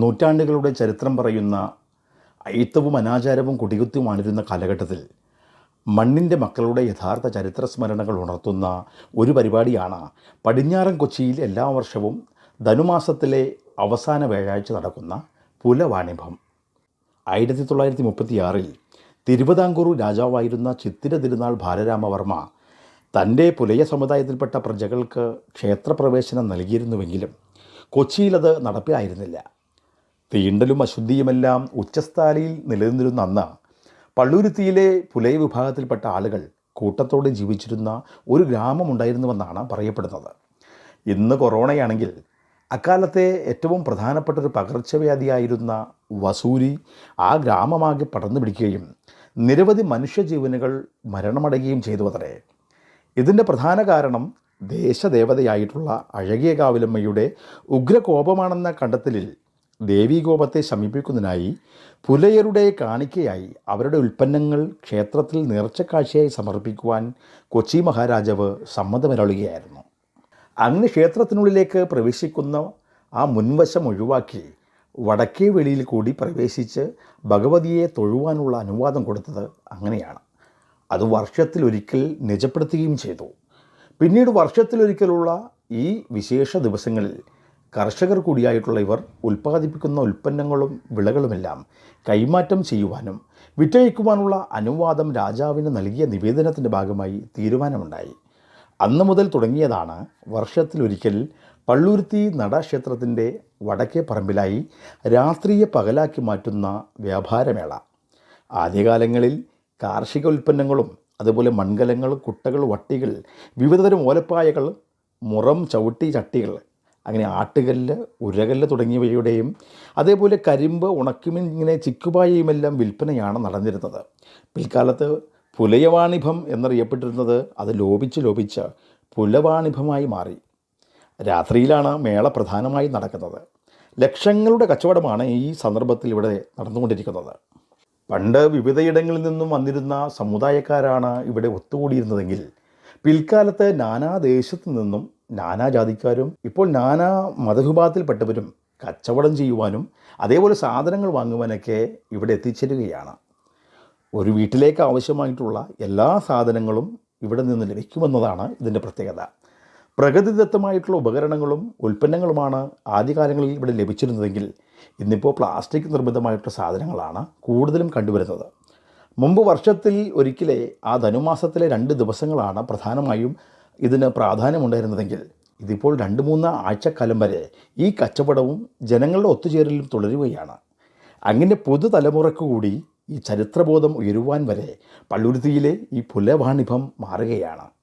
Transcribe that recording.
നൂറ്റാണ്ടുകളുടെ ചരിത്രം പറയുന്ന അയിത്തവും അനാചാരവും കുടികുത്തിയുമാണിരുന്ന കാലഘട്ടത്തിൽ മണ്ണിന്റെ മക്കളുടെ യഥാർത്ഥ ചരിത്ര സ്മരണകൾ ഉണർത്തുന്ന ഒരു പരിപാടിയാണ് പടിഞ്ഞാറൻ കൊച്ചിയിൽ എല്ലാ വർഷവും ധനുമാസത്തിലെ അവസാന വ്യാഴാഴ്ച നടക്കുന്ന പുലവാണിഭം. ആയിരത്തി തൊള്ളായിരത്തി മുപ്പത്തിയാറിൽ തിരുവിതാംകൂർ രാജാവായിരുന്ന ചിത്തിര തിരുനാൾ ബാലരാമവർമ്മ തന്റെ പുലയ സമുദായത്തിൽപ്പെട്ട പ്രജകൾക്ക് ക്ഷേത്രപ്രവേശനം നൽകിയിരുന്നുവെങ്കിലും കൊച്ചിയിലത് നടപ്പിലായിരുന്നില്ല. തീണ്ടലും അശുദ്ധിയുമെല്ലാം ഉച്ചസ്ഥാലിയിൽ നിലനിന്നിരുന്ന അന്ന് പള്ളുരുത്തിയിലെ പുലയ വിഭാഗത്തിൽപ്പെട്ട ആളുകൾ കൂട്ടത്തോടെ ജീവിച്ചിരുന്ന ഒരു ഗ്രാമമുണ്ടായിരുന്നുവെന്നാണ് പറയപ്പെടുന്നത്. ഇന്ന് കൊറോണയാണെങ്കിൽ അക്കാലത്തെ ഏറ്റവും പ്രധാനപ്പെട്ട ഒരു പകർച്ചവ്യാധിയായിരുന്ന വസൂരി ആ ഗ്രാമമാകെ പടർന്നു പിടിക്കുകയും നിരവധി മനുഷ്യജീവനുകൾ മരണമടയുകയും ചെയ്തു അത്രേ ഇതിന്റെ പ്രധാന കാരണം ദേശദേവതയായിട്ടുള്ള അഴകിയ കാവിലമ്മയുടെ ഉഗ്രകോപമാണെന്ന കണ്ടെത്തലിൽ ദേവീകോപത്തെ ശമിപ്പിക്കുന്നതിനായി പുലയരുടെ കാണിക്കയായി അവരുടെ ഉൽപ്പന്നങ്ങൾ ക്ഷേത്രത്തിൽ നേർച്ചക്കാഴ്ചയായി സമർപ്പിക്കുവാൻ കൊച്ചി മഹാരാജാവ് സമ്മതമരളുകയായിരുന്നു. അങ്ങനെ ക്ഷേത്രത്തിനുള്ളിലേക്ക് പ്രവേശിക്കുന്ന ആ മുൻവശം ഒഴിവാക്കി വടക്കേ വെളിയിൽ കൂടി പ്രവേശിച്ച് ഭഗവതിയെ തൊഴുവാനുള്ള അനുവാദം കൊടുത്തത് അങ്ങനെയാണ്. അത് വർഷത്തിലൊരിക്കൽ നിജപ്പെടുത്തുകയും ചെയ്തു. പിന്നീട് വർഷത്തിലൊരിക്കലുള്ള ഈ വിശേഷ ദിവസങ്ങളിൽ കർഷകർ കൂടിയായിട്ടുള്ള ഇവർ ഉൽപ്പാദിപ്പിക്കുന്ന ഉൽപ്പന്നങ്ങളും വിളകളുമെല്ലാം കൈമാറ്റം ചെയ്യുവാനും വിറ്റഴിക്കുവാനുള്ള അനുവാദം രാജാവിന് നൽകിയ നിവേദനത്തിന്റെ ഭാഗമായി തീരുമാനമുണ്ടായി. അന്ന് മുതൽ തുടങ്ങിയതാണ് വർഷത്തിലൊരിക്കൽ പള്ളുരുത്തി നടക്ഷേത്രത്തിന്റെ വടക്കേ പറമ്പിലായി രാത്രിയെ പകലാക്കി മാറ്റുന്ന വ്യാപാരമേള. ആദ്യകാലങ്ങളിൽ കാർഷിക ഉൽപ്പന്നങ്ങളും അതുപോലെ മൺകലങ്ങൾ കുട്ടകൾ വട്ടികൾ വിവിധതരം ഓലപ്പായകൾ മുറം ചവിട്ടി ചട്ടികൾ അങ്ങനെ ആട്ടുകല്ല് ഉരകല്ല് തുടങ്ങിയവയുടെയും അതേപോലെ കരിമ്പ് ഉണക്കുമീൻ ഇങ്ങനെ ചിക്കുപായയുമെല്ലാം വിൽപ്പനയാണ് നടന്നിരുന്നത്. പിൽക്കാലത്ത് പുലയവാണിഭം എന്നറിയപ്പെട്ടിരുന്നത് അത് ലോപിച്ച് ലോപിച്ച് പുലവാണിഭമായി മാറി. രാത്രിയിലാണ് മേള പ്രധാനമായി നടക്കുന്നത്. ലക്ഷങ്ങളുടെ കച്ചവടമാണ് ഈ സന്ദർഭത്തിൽ ഇവിടെ നടന്നുകൊണ്ടിരിക്കുന്നത്. പണ്ട് വിവിധയിടങ്ങളിൽ നിന്നും വന്നിരുന്ന സമുദായക്കാരാണ് ഇവിടെ ഒത്തുകൂടിയിരുന്നതെങ്കിൽ പിൽക്കാലത്ത് നാനാ ദേശത്തു നിന്നും നാനാ ജാതിക്കാരും ഇപ്പോൾ നാനാ മതവിഭാഗത്തിൽപ്പെട്ടവരും കച്ചവടം ചെയ്യുവാനും അതേപോലെ സാധനങ്ങൾ വാങ്ങുവാനൊക്കെ ഇവിടെ എത്തിച്ചേരുകയാണ്. ഒരു വീട്ടിലേക്ക് ആവശ്യമായിട്ടുള്ള എല്ലാ സാധനങ്ങളും ഇവിടെ നിന്ന് ലഭിക്കുമെന്നതാണ് ഇതിന്റെ പ്രത്യേകത. പ്രകൃതിദത്തമായിട്ടുള്ള ഉപകരണങ്ങളും ഉൽപ്പന്നങ്ങളുമാണ് ആദ്യകാലങ്ങളിൽ ഇവിടെ ലഭിച്ചിരുന്നതെങ്കിൽ ഇന്നിപ്പോൾ പ്ലാസ്റ്റിക് നിർമ്മിതമായിട്ടുള്ള സാധനങ്ങളാണ് കൂടുതലും കണ്ടുവരുന്നത്. മുമ്പ് വർഷത്തിൽ ഒരിക്കലേ ആ ധനുമാസത്തിലെ രണ്ട് ദിവസങ്ങളാണ് പ്രധാനമായും ഇതിന് പ്രാധാന്യമുണ്ടായിരുന്നതെങ്കിൽ ഇതിപ്പോൾ രണ്ട് മൂന്ന് ആഴ്ചക്കാലം വരെ ഈ കച്ചവടവും ജനങ്ങളുടെ ഒത്തുചേരലും തുടരുകയാണ്. അങ്ങനെ പുതുതലമുറയ്ക്ക് കൂടി ഈ ചരിത്രബോധം ഉയരുവാൻ വരെ പള്ളുരുത്തിയിലെ ഈ പുലവാണിഭം മാറുകയാണ്.